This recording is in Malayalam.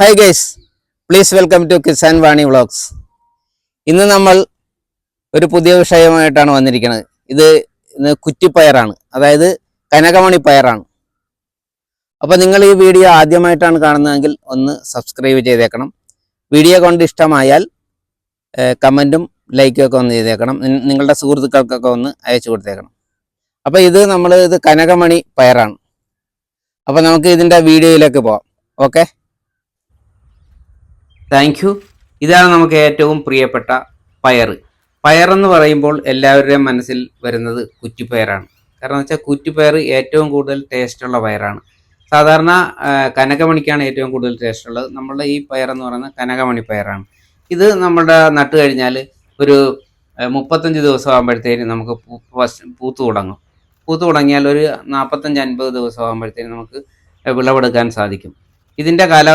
Hi guys please welcome to Kisan Vani vlogs ഇന്ന് നമ്മൾ ഒരു പുതിയ വിഷയമായിട്ടാണ് വന്നിരിക്കുന്നത്. ഇത് ഇന്ന് കുറ്റിപ്പയറാണ്. അതായത് കനകമണി പയറാണ്. അപ്പോൾ നിങ്ങൾ ഈ വീഡിയോ ആദ്യമായിട്ടാണ് കാണുന്നതെങ്കിൽ ഒന്ന് സബ്സ്ക്രൈബ് ചെയ്തേക്കണം. വീഡിയോ കൊണ്ട് ഇഷ്ടമായാൽ കമന്റും ലൈക്കും ഒക്കെ ഒന്ന് ചെയ്തേക്കണം. നിങ്ങളുടെ സുഹൃത്തുക്കൾക്കൊക്കെ ഒന്ന് അയച്ചു കൊടുത്തേക്കണം. അപ്പോൾ ഇത് നമ്മൾ ഇത് കനകമണി പയറാണ്. അപ്പോൾ നമുക്ക് ഇതിന്റെ വീഡിയോയിലേക്ക് പോവാം. ഓക്കെ? താങ്ക് യു ഇതാണ് നമുക്ക് ഏറ്റവും പ്രിയപ്പെട്ട പയർ പയറെന്ന് പറയുമ്പോൾ എല്ലാവരുടെയും മനസ്സിൽ വരുന്നത് കുറ്റിപ്പയറാണ്. കാരണം വെച്ചാൽ കുറ്റിപ്പയർ ഏറ്റവും കൂടുതൽ ടേസ്റ്റുള്ള പയറാണ്. സാധാരണ കനകമണിക്കാണ് ഏറ്റവും കൂടുതൽ ടേസ്റ്റുള്ളത് നമ്മളുടെ ഈ പയറെന്ന് പറയുന്നത് കനകമണി പയറാണ്. ഇത് നമ്മുടെ നട്ട് കഴിഞ്ഞാൽ ഒരു മുപ്പത്തഞ്ച് ദിവസം ആകുമ്പോഴത്തേനും നമുക്ക് പൂത്ത് തുടങ്ങും. പൂത്ത് തുടങ്ങിയാൽ ഒരു നാൽപ്പത്തഞ്ച് അൻപത് ദിവസം ആകുമ്പോഴത്തേനും നമുക്ക് വിളവെടുക്കാൻ സാധിക്കും. ഇതിന്റെ കാലാവധി